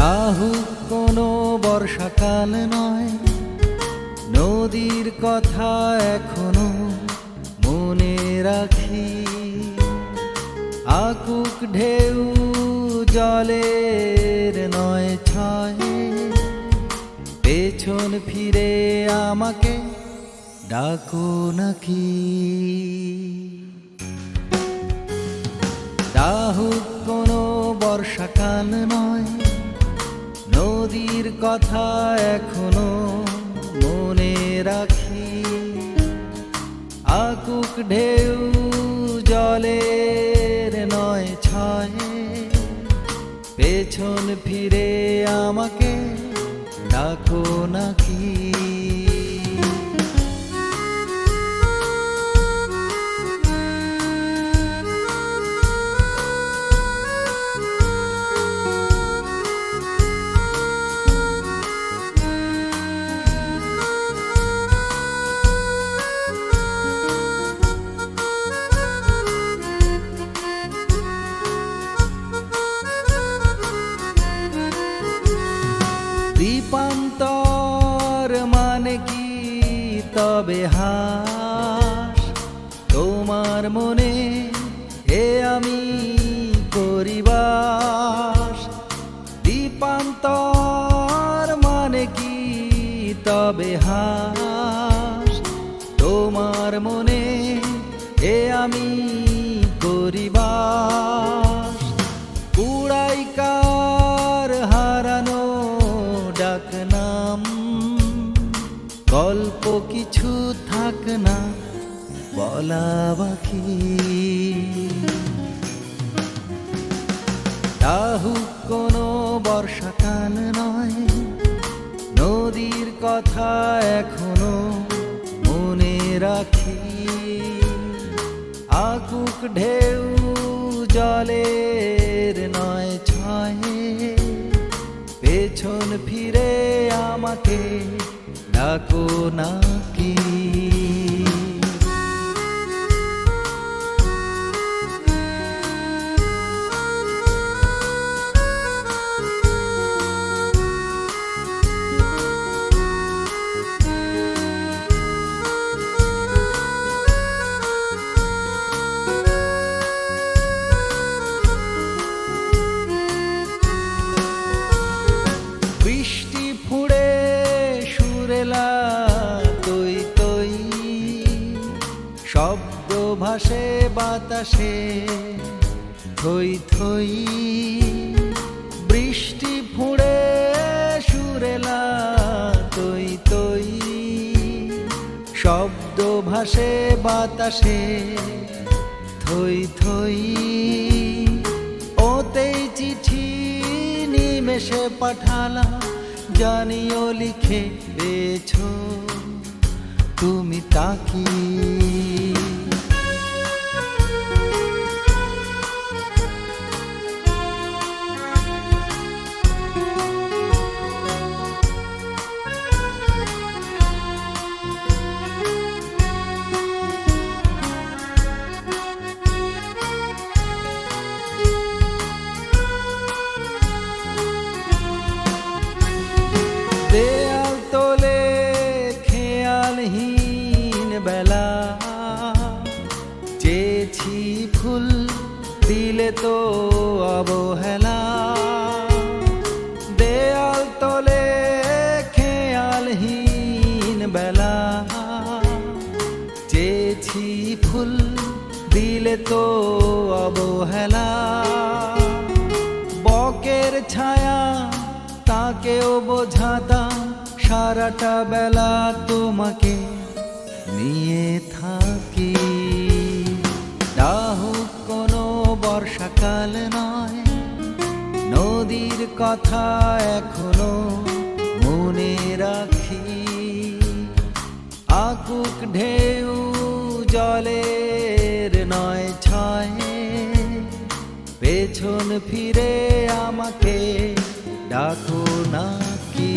রাহু কোনো বর্ষাকাল নয়। নদীর কথা এখনও মনে রাখি। আকুক ঢেউ জলের নয় ছয়। পেছন ফিরে আমাকে ডাকো নাকি? রাহু কোনো বর্ষাকাল নয়। নদীর কথা এখনও মনে রাখি। আকুক ঢেউ জলের নয় ছয়, পেছন ফিরে আমাকে ডাকো নাকি? দীপান্তর মানে কি? তবে হাস, তোমার মনে এ আমি করিবাস দীপান্তর মানে কি? তবে হাস, তোমার মনে এ আমি করিবাস ডাকনাম গল্প কিছু থাক না, বলা বাকি। রাহু কোনো বর্ষাকাল নয়, নদীর কথা এখনও মনে রাখি। আকুক ঢেউ জলের নয় পেছন ফিরে আমাকে ডাকো নাকি ভাসে বাতাসে, থই থই বৃষ্টি ফুড়ে সুরেলা, তৈ তৈ শব্দ ভাসে, বাতাসে, থই থই ওতেই চিঠি নিমেষে পাঠালা জানিও লিখে পেয়েছ তুমি তাকি দেয়াল তোলে খেয়ালহীন বেলা। চেয়েছি ফুল দিলে তো অবহেলা। দেয়াল তোলে খেয়ালহীন বেলা। চেয়েছি ফুল দিলে তো অবহেলা। বকের ছায়া তাকেও বোঝাতাম সারাটা বেলা তোমাকে নিয়ে থাকি। রাহু কোনো বর্ষাকাল নয়, নদীর কথা এখনও মনে রাখি। আকুক ঢেউ জলের নয় ছয়, পেছন ফিরে আমাকে ডাকো নাকি।